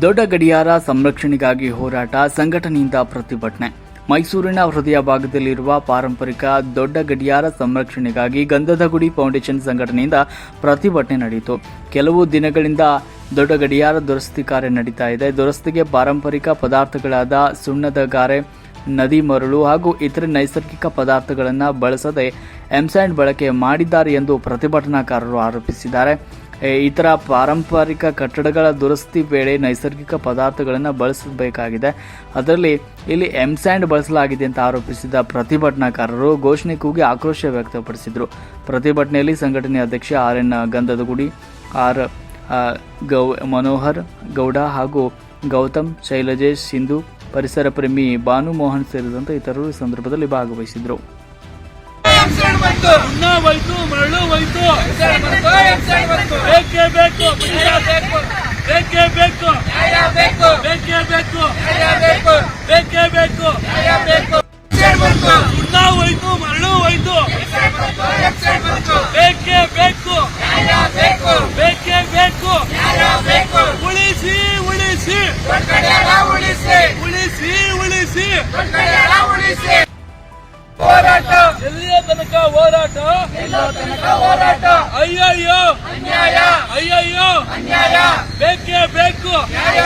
ದೊಡ್ಡ ಗಡಿಯಾರ ಸಂರಕ್ಷಣೆಗಾಗಿ ಹೋರಾಟ, ಸಂಘಟನೆಯಿಂದ ಪ್ರತಿಭಟನೆ. ಮೈಸೂರಿನ ಹೃದಯ ಭಾಗದಲ್ಲಿರುವ ಪಾರಂಪರಿಕ ದೊಡ್ಡ ಗಡಿಯಾರ ಸಂರಕ್ಷಣೆಗಾಗಿ ಗಂಧದ ಗುಡಿ ಫೌಂಡೇಶನ್ ಸಂಘಟನೆಯಿಂದ ಪ್ರತಿಭಟನೆ ನಡೆಯಿತು. ಕೆಲವು ದಿನಗಳಿಂದ ದೊಡ್ಡ ಗಡಿಯಾರ ದುರಸ್ತಿ ಕಾರ್ಯ ನಡೀತಾ ಇದೆ. ದುರಸ್ತಿಗೆ ಪಾರಂಪರಿಕ ಪದಾರ್ಥಗಳಾದ ಸುಣ್ಣದ ಗಾರೆ, ನದಿ ಮರಳು ಹಾಗೂ ಇತರೆ ನೈಸರ್ಗಿಕ ಪದಾರ್ಥಗಳನ್ನು ಬಳಸದೆ ಎಂಸ್ಯಾಂಡ್ ಬಳಕೆ ಮಾಡಿದ್ದಾರೆ ಎಂದು ಪ್ರತಿಭಟನಾಕಾರರು ಆರೋಪಿಸಿದ್ದಾರೆ. ಇತರ ಪಾರಂಪರಿಕ ಕಟ್ಟಡಗಳ ದುರಸ್ತಿ ವೇಳೆ ನೈಸರ್ಗಿಕ ಪದಾರ್ಥಗಳನ್ನು ಬಳಸಬೇಕಾಗಿದೆ. ಅದರಲ್ಲಿ ಇಲ್ಲಿ ಎಂಸ್ಯಾಂಡ್ ಬಳಸಲಾಗಿದೆ ಅಂತ ಆರೋಪಿಸಿದ ಪ್ರತಿಭಟನಾಕಾರರು ಘೋಷಣೆ ಕೂಗಿ ಆಕ್ರೋಶ ವ್ಯಕ್ತಪಡಿಸಿದರು. ಪ್ರತಿಭಟನೆಯಲ್ಲಿ ಸಂಘಟನೆ ಅಧ್ಯಕ್ಷ ಆರ್ ಎನ್ ಗಂಧದಗುಡಿ ಆರ್ ಗೌ ಮನೋಹರ್ ಗೌಡ ಹಾಗೂ ಗೌತಮ್ ಶೈಲಜೇಶ್ ಸಿಂಧು ಪರಿಸರ ಪ್ರೇಮಿ ಭಾನು ಮೋಹನ್ ಸೇರಿದಂತೆ ಇತರರು ಈ ಸಂದರ್ಭದಲ್ಲಿ ಭಾಗವಹಿಸಿದರು. ಮರಳು ಬೇಕು ಬೇಕೇ ಬೇಕು ಬೇಕೇ ಬೇಕು ಬೇಕೇ ಬೇಕು ಬೇಕೇ ಬೇಕು ಸುಣ್ಣ ಹೋಯ್ತು ಮರಳು ಹೋಯ್ತು ಬೇಕೇ ಬೇಕು ಬೇಕೇ ಬೇಕು ಉಳಿಸಿ ಉಳಿಸಿ ಉಳಿಸಿ ಉಳಿಸಿ ಹೋರಾಟ ಎಲ್ಲಿಯ ತನಕ ಹೋರಾಟ ಹೋರಾಟ ಅಯ್ಯಯ್ಯೋ ಬೇಕೇ. ನ್ಯಾಯ